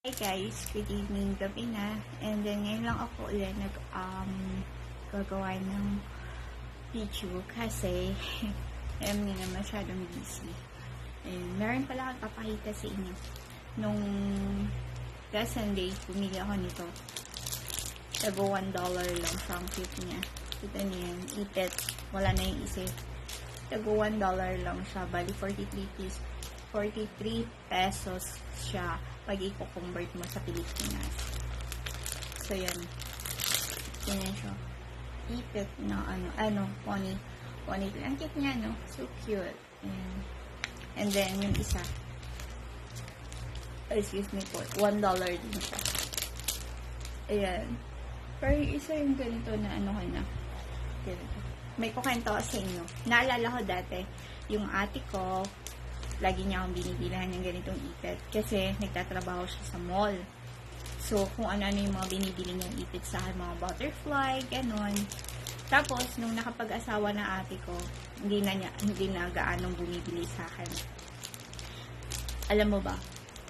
Hi guys, good evening, gabi na. And then ngayon lang ako ulit nag um, gagawa ng video kasi alam niyo na masyadong busy. And meron pala akong papakita sa inyo. Nung last Sunday, pumili ako nito. Tago $1 lang ang cute niya. Kita niyo yan, ipit. Wala na yung isip. Tago $1 lang siya. Bali, 43 piece. 43 pesos siya pag i-convert mo sa Pilipinas. So, yan. Ganyan siya. Ipit na ano, ano, pony. Pony. Ang cute niya, no? So cute. Ayan. And then, yung isa. Excuse me po. $1 din siya. Ayan. Pero yung isa yung ganito na ano ko na. Ganito. May kukwento sa inyo. Naalala ko dati, yung ate ko, lagi niya akong binibilahan ng ganitong ipit kasi nagtatrabaho siya sa mall. So, kung ano-ano yung mga binibili niyang ipit sa akin, mga butterfly, ganon. Tapos, nung nakapag-asawa na ate ko, hindi na niya, hindi na gaanong bumibili sa akin. Alam mo ba,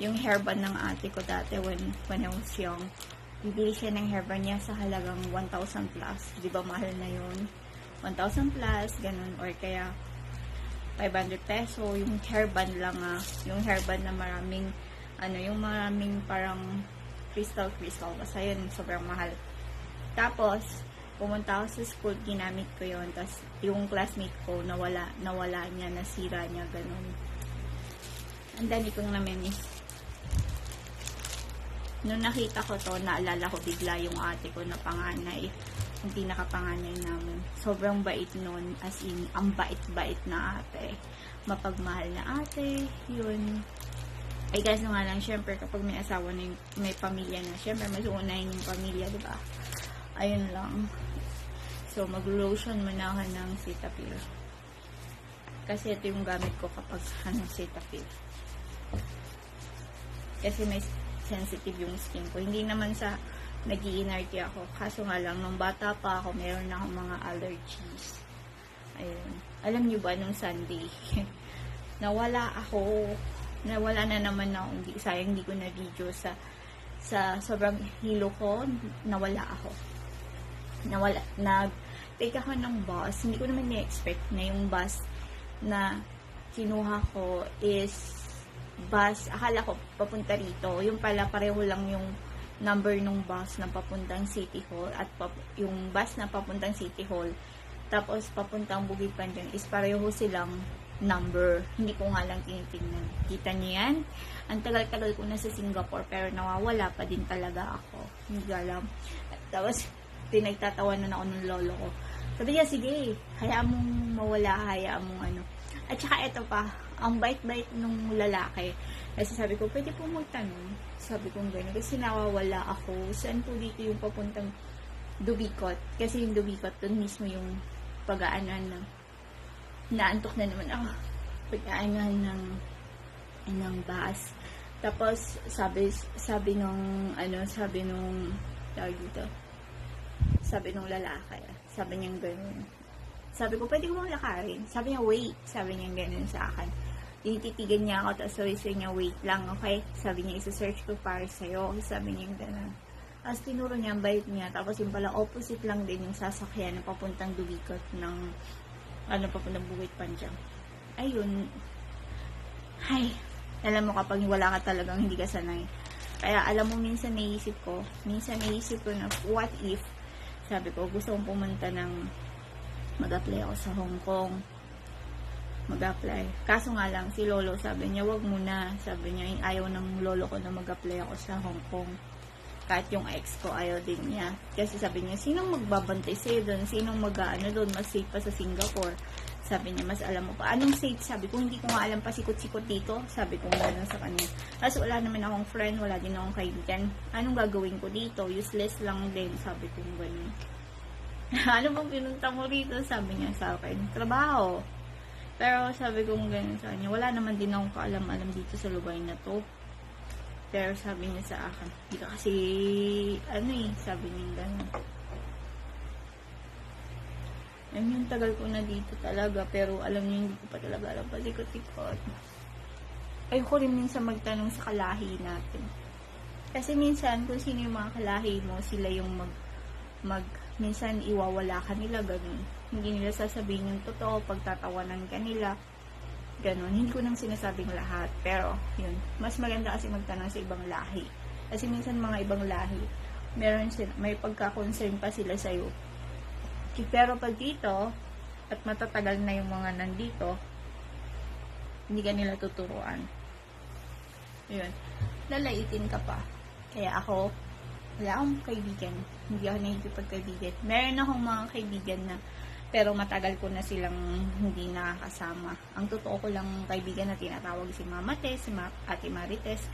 yung hairband ng ate ko dati when, when I was young, bibili siya ng hairband niya sa halagang 1,000 plus. Di ba mahal na yun? 1,000 plus, ganun. Or kaya, 500 peso, yung hairband lang ah, yung hairband na maraming, ano, yung maraming parang crystal crystal, basta yun, sobrang mahal. Tapos, pumunta ako sa school, ginamit ko yon tapos yung classmate ko, nawala, nawala niya, nasira niya, ganun. Ang dami kong namimiss. Nung nakita ko to, naalala ko bigla yung ate ko na panganay yung pinakapanganay namin. Sobrang bait nun, as in, ang bait-bait na ate. Mapagmahal na ate, yun. Ay, kaso nga lang, syempre, kapag may asawa na yung, may pamilya na, syempre, mas unahin yung pamilya, di ba? Ayun lang. So, mag-lotion ako ng Cetaphil. Kasi ito yung gamit ko kapag ano, Cetaphil. Kasi may sensitive yung skin ko. Hindi naman sa nag ako. Kaso nga lang, nung bata pa ako, meron na akong mga allergies. Ayun. Alam niyo ba, nung Sunday, nawala ako, nawala na naman ako, hindi, sayang hindi ko na video sa, sa sobrang hilo ko, nawala ako. Nawala, nag, take ako ng bus, hindi ko naman ni-expect na yung bus na kinuha ko is bus, akala ko papunta rito, yung pala pareho lang yung number nung bus na papuntang City Hall at pap- yung bus na papuntang City Hall tapos papuntang Bukid Panjang is pareho silang number. Hindi ko nga lang tinitingnan. Kita niyo yan? Ang tagal-tagal ko na sa Singapore pero nawawala pa din talaga ako. Hindi alam. Tapos pinagtatawanan ako ng lolo ko. Sabi niya, sige, hayaan mong mawala, hayaan mong ano. At saka ito pa, ang bait-bait nung lalaki. Kasi sabi ko, pwede po magtanong. Sabi ko gano'n. Kasi nawawala ako. Saan po dito yung papuntang Dubikot? Kasi yung Dubikot, dun mismo yung pag-aanan ng naantok na naman ako. Pag-aanan ng ng bus. Tapos, sabi, sabi nung, ano, sabi nung, tawag dito, sabi nung lalaki, sabi niya gano'n. Sabi ko, pwede ko bang lakarin? Sabi niya, wait. Sabi niya gano'n sa akin tinititigan niya ako, tapos sabi sa niya, wait lang, okay? Sabi niya, isa-search ko para sa'yo. Sabi niya gano'n. Tapos tinuro niya ang bait niya, tapos yung pala opposite lang din yung sasakyan na papuntang Dubikot ng, ano, papuntang Bukit Panjang. Ayun. Ay, alam mo kapag wala ka talagang hindi ka sanay. Kaya alam mo, minsan naisip ko, minsan naisip ko na, what if, sabi ko, gusto kong pumunta ng, mag-apply ako sa Hong Kong mag-apply. Kaso nga lang, si Lolo sabi niya, wag muna. Sabi niya, ayaw ng Lolo ko na mag-apply ako sa Hong Kong. Kahit yung ex ko, ayaw din niya. Kasi sabi niya, sinong magbabantay sa'yo doon? Sinong mag-ano doon? Mas safe pa sa Singapore. Sabi niya, mas alam mo pa. Anong safe? Sabi ko, hindi ko nga alam pa sikot-sikot dito. Sabi ko nga sa kanya. Kasi wala naman akong friend, wala din akong kaibigan. Anong gagawin ko dito? Useless lang din. Sabi ko ganun. ano bang pinunta mo rito? Sabi niya sa akin, trabaho. Pero sabi ko ganun sa kanya, wala naman din akong kaalam-alam dito sa lugar na to. Pero sabi niya sa akin, hindi ka kasi, ano eh, sabi niya ganun. Ayun yung tagal ko na dito talaga, pero alam niyo, hindi ko pa talaga alam palikot-likot. Ayoko rin minsan magtanong sa kalahi natin. Kasi minsan, kung sino yung mga kalahi mo, sila yung mag, mag, minsan iwawala ka nila, ganun. Hindi nila sasabihin yung totoo, pagtatawanan ka nila, ganun. Hindi ko nang sinasabing lahat, pero, yun. Mas maganda kasi magtanong sa ibang lahi. Kasi minsan mga ibang lahi, meron sila, may pagka-concern pa sila sa'yo. Pero pag dito, at matatagal na yung mga nandito, hindi ka nila tuturuan. Yun. Lalaitin ka pa. Kaya ako, wala akong kaibigan. Hindi ako nakikipagkaibigan. Meron akong mga kaibigan na pero matagal ko na silang hindi nakakasama. Ang totoo ko lang kaibigan na tinatawag si Mama Tess, si Ma- Ate Marites,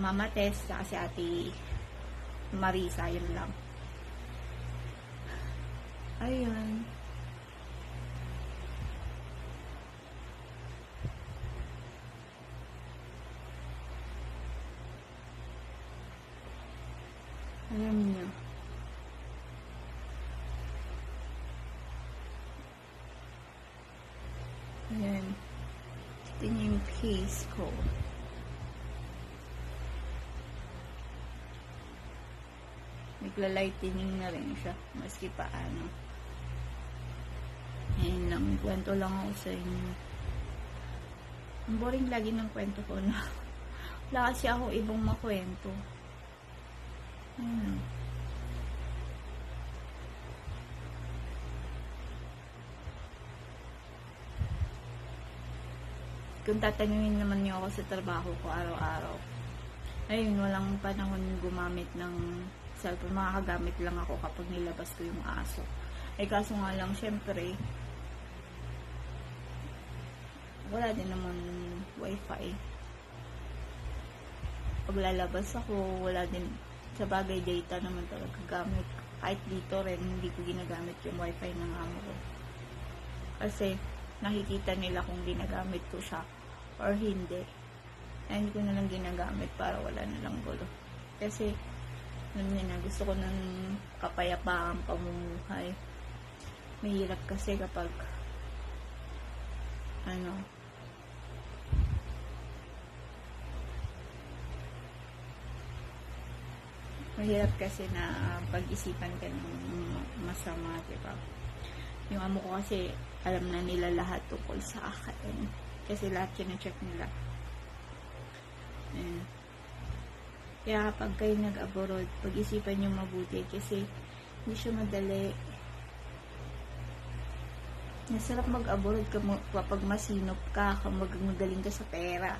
Mama Tess, si Ate Marisa, yun lang. Ayun. Alam niyo. Ayan. Ito niyo yung case ko. Nagla-lightening na rin siya. Maski paano. Ayan lang. Kwento lang ako sa inyo. Ang boring lagi ng kwento ko na. Wala kasi ako ibang makwento. Ayan. Kung tatanungin naman niyo ako sa trabaho ko araw-araw, ayun, walang panahon gumamit ng cellphone. Makakagamit lang ako kapag nilabas ko yung aso. Eh, kaso nga lang, syempre, wala din naman wifi. Pag lalabas ako, wala din, sa bagay data naman talaga gamit. Kahit dito rin, hindi ko ginagamit yung wifi ng amo ko. Kasi, nakikita nila kung ginagamit ko siya or hindi. Kaya hindi ko na lang ginagamit para wala na lang gulo. Kasi, alam niyo na, gusto ko ng kapayapaan pamumuhay. Mahirap kasi kapag ano, mahirap kasi na ah, pag-isipan ka ng masama, di ba? Yung amo ko kasi, alam na nila lahat tungkol sa akin. Kasi lahat kina-check nila. Ayan. Kaya kapag kayo nag-abroad, pag-isipan nyo mabuti kasi hindi siya madali. Nasarap mag-abroad kapag masinop ka, kapag magaling ka sa pera.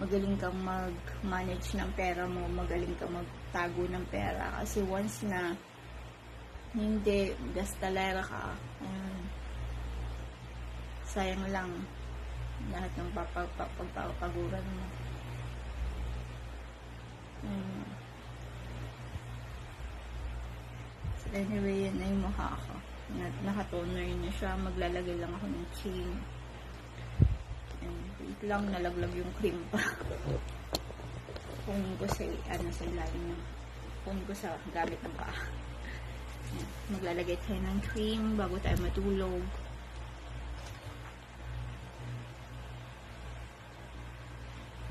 Magaling kang mag-manage ng pera mo, magaling kang magtago ng pera. Kasi once na hindi, gastalera ka, ayun, sayang lang lahat ng pagpapaguran mo. Ayun. So anyway, yan na yung mukha ko. Na- Nakatoner na siya. Maglalagay lang ako ng cream. Wait lang, nalaglag yung cream pa. Kunin ko sa, ano, sa ilalim ng, kunin ko sa gamit ng paa. Maglalagay tayo ng cream bago tayo matulog.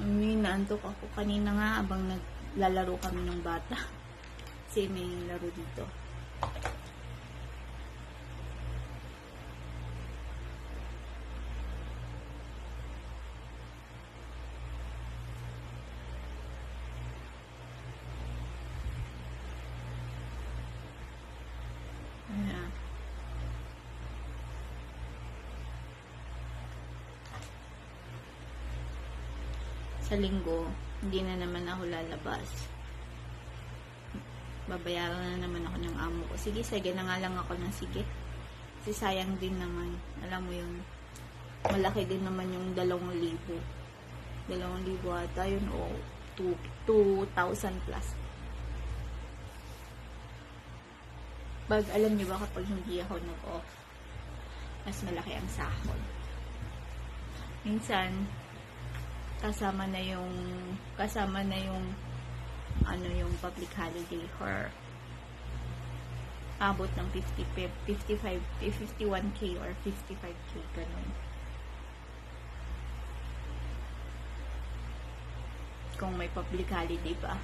May naantok ako kanina nga abang naglalaro kami ng bata. Kasi may laro dito. Ayan. Sa linggo, hindi na naman ako lalabas. Babayaran na naman ako ng amo ko. Sige, sige na nga lang ako ng sige. Kasi sayang din naman. Alam mo yun, malaki din naman yung dalawang libo. Dalawang libo ata yun o 2,000 plus. Pag alam niyo ba kapag hindi ako nag-off, mas malaki ang sahod. Minsan, kasama na yung kasama na yung ano yung public holiday or abot ng 50 pe- 55 eh, 51k or 55k ganun. Kung may public holiday pa